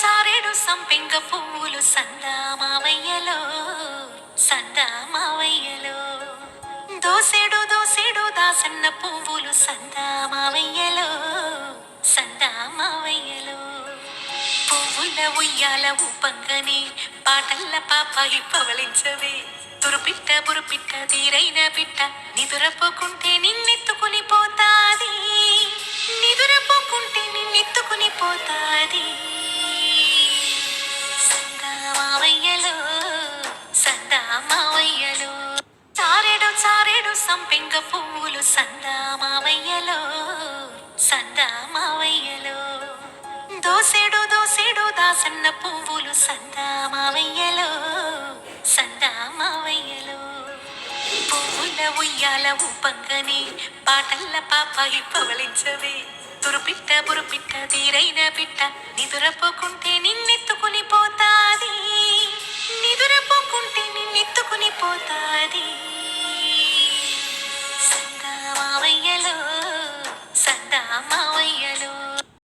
చారేడు సంపింగ పువ్వులు సందామావయ్యలో సందామావయ్యలో దోసెడు దోసెడు దాసన్న పువ్వులు సందామావయ్యలో సందామావయ్యలో పువ్వుల ఉయ్యాల ఊపంగని పాటల్ల పాపాయి పవలించవే తురుపిట్ట బురుపిట్ట తీరైన పిట్ట నిదురపు సందామావయ్యలో సందామావయ్యలో. దోసెడు దోసెడు దాసన్న పువ్వులు సందామావయ్యలో సందామావయ్యలో. పువ్వుల ఉయ్యాల ఉప్పంగని పాటల్ల పాపాయి పవలించవే తురుపిట్ట బురుపిట్ట తీరైన పిట్ట నిదురపోకుంటే నిన్నెత్తుకుని పోతాది. నిదురపోకుంటే నిన్నెత్తుకుని పోతాది. సందామావయ్యలో సందామావయ్యలో